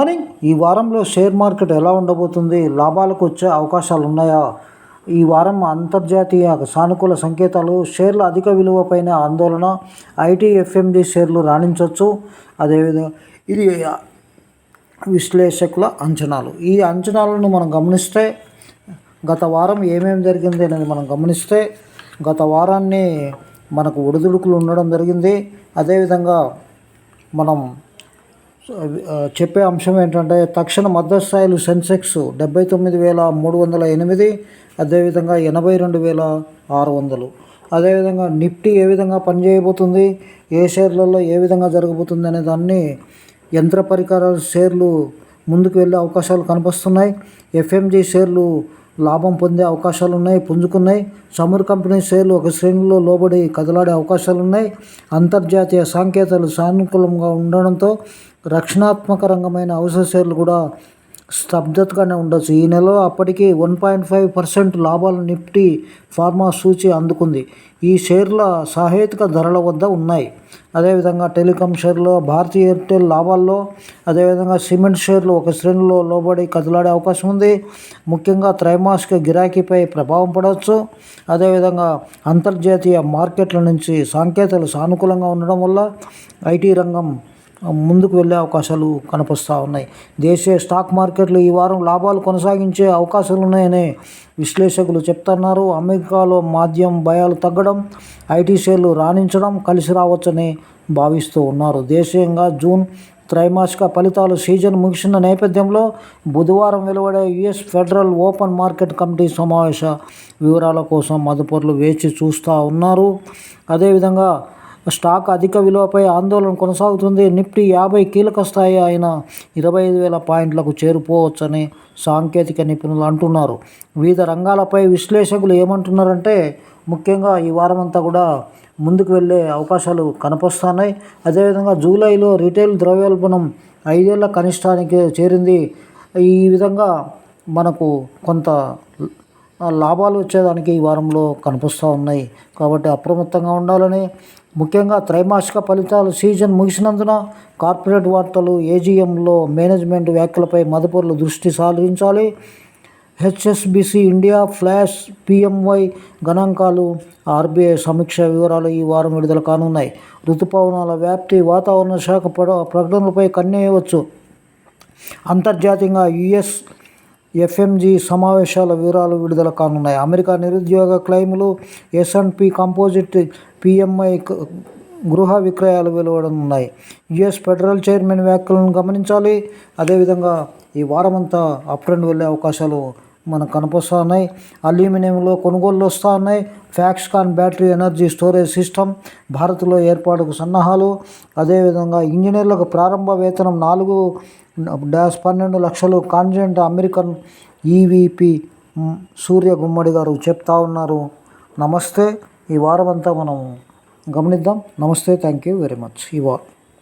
Morning ఈ వారంలో share market ఎలా ఉండబోతుంది? లాభాలకు వచ్చే అవకాశాలు ఉన్నాయా ఈ వారం అంతర్జాతీయ సానుకూల సంకేతాలు షేర్ల అధిక విలువపైన ఆందోళన ఐటీ ఎఫ్ఎండి షేర్లు రాణించవచ్చు అదేవిధంగా ఇది విశ్లేషకుల అంచనాలు. ఈ అంచనాలను మనం గమనిస్తే గత వారం ఏమేమి జరిగింది అనేది మనం గమనిస్తే గత వారాన్ని మనకు ఒడిదుడుకులు ఉండడం జరిగింది. అదేవిధంగా మనం Uh, చెప్పే అంశం ఏంటంటే తక్షణ మద్దతు స్థాయిలు సెన్సెక్స్ డెబ్బై తొమ్మిది వేల మూడు వందల ఎనిమిది అదేవిధంగా ఎనభై రెండు వేల ఆరు వందలు. అదేవిధంగా నిఫ్టీ ఏ విధంగా పనిచేయబోతుంది ఏ షేర్లలో ఏ విధంగా జరగబోతుంది అనే దాన్ని యంత్ర పరికరాల షేర్లు ముందుకు వెళ్ళే అవకాశాలు కనిపిస్తున్నాయి. ఎఫ్ఎంజి షేర్లు లాభం పొందే అవకాశాలు ఉన్నాయి పుంజుకున్నాయి. చమురు కంపెనీ షేర్లు ఒక శ్రేణిలో లోబడి కదలాడే అవకాశాలు ఉన్నాయి అంతర్జాతీయ సాంకేతాలు సానుకూలంగా ఉండడంతో రక్షణాత్మక రంగమైన అవసర షేర్లు కూడా స్తబ్దతగానే ఉండొచ్చు. ఈ నెలలో అప్పటికి వన్ పాయింట్ ఫైవ్ పర్సెంట్ లాభాలు నిఫ్టీ ఫార్మా సూచి అందుకుంది. ఈ షేర్ల సహేతుక ధరల వద్ద ఉన్నాయి. అదేవిధంగా టెలికాం షేర్లు భారతీ ఎయిర్టెల్ లాభాల్లో అదేవిధంగా సిమెంట్ షేర్లు ఒక శ్రేణిలో లోబడి కదలాడే అవకాశం ఉంది. ముఖ్యంగా త్రైమాసిక గిరాకీపై ప్రభావం పడవచ్చు. అదేవిధంగా అంతర్జాతీయ మార్కెట్ల నుంచి సంకేతాలు సానుకూలంగా ఉండడం వల్ల ఐటీ రంగం ముందుకు వెళ్ళే అవకాశాలు కనిపిస్తూ ఉన్నాయి. దేశీయ స్టాక్ మార్కెట్లు ఈ వారం లాభాలు కొనసాగించే అవకాశాలు ఉన్నాయని విశ్లేషకులు చెప్తున్నారు. అమెరికాలో మాధ్యం భయాలు తగ్గడం ఐటీ షేర్లు రాణించడం కలిసి రావచ్చని భావిస్తూ ఉన్నారు. దేశీయంగా జూన్ త్రైమాసిక ఫలితాలు సీజన్ ముగిసిన నేపథ్యంలో బుధవారం వెలువడే US federal open market committee సమావేశ వివరాల కోసం మదుపరులు వేచి చూస్తూ ఉన్నారు. అదేవిధంగా స్టాక్ అధిక విలువపై ఆందోళన కొనసాగుతుంది. నిఫ్టీ యాభై కీలక స్థాయి అయిన ఇరవై ఐదు వేల పాయింట్లకు చేరుకోవచ్చని సాంకేతిక నిపుణులు అంటున్నారు. వివిధ రంగాలపై విశ్లేషకులు ఏమంటున్నారంటే ముఖ్యంగా ఈ వారమంతా కూడా ముందుకు వెళ్ళే అవకాశాలు కనిపిస్తున్నాయి. అదేవిధంగా జూలైలో రిటైల్ ద్రవ్యోల్బణం ఐదేళ్ళ కనిష్టానికి చేరింది. ఈ విధంగా మనకు కొంత లాభాలు వచ్చేదానికి ఈ వారంలో కనిపిస్తూ ఉన్నాయి. కాబట్టి అప్రమత్తంగా ఉండాలని ముఖ్యంగా త్రైమాసిక ఫలితాలు సీజన్ ముగిసినందున కార్పొరేట్ వార్తలు ఏజీఎంలో మేనేజ్మెంట్ వ్యాఖ్యలపై మదుపరులు దృష్టి సారించాలి. హెచ్ఎస్బిసి ఇండియా ఫ్లాష్ పిఎంవై గణాంకాలు ఆర్బీఐ సమీక్ష వివరాలు ఈ వారం విడుదల కానున్నాయి. ఋతుపవనాల వ్యాప్తి వాతావరణ శాఖ ప్రకటనలపై కన్నేయవచ్చు అంతర్జాతీయంగా యుఎస్ ఎఫ్ఎంజి సమావేశాల వివరాలు విడుదల కానున్నాయి. అమెరికా నిరుద్యోగ క్లెయిములు ఎస్ఎన్పి కంపోజిట్ పిఎంఐ గృహ విక్రయాలు వెలువడనున్నాయి. యుఎస్ ఫెడరల్ చైర్మన్ వ్యాఖ్యలను గమనించాలి. అదేవిధంగా ఈ వారమంతా అప్ ట్రెండ్ వెళ్ళే అవకాశాలు మనకు కనిపిస్తూ ఉన్నాయి అల్యూమినియంలో కొనుగోళ్ళు వస్తూ ఉన్నాయి Foxconn battery energy storage system భారత్లో ఏర్పాటుకు సన్నాహాలు. అదేవిధంగా ఇంజనీర్లకు ప్రారంభ వేతనం నాలుగు డాష్ పన్నెండు లక్షలు. కాన్జెంట్ అమెరికన్ ఈవీపీ సూర్య గుమ్మడి గారు చెప్తా ఉన్నారు. నమస్తే. ఈ వారం అంతా మనం గమనిద్దాం. నమస్తే. Thank you very much. ఈ వారం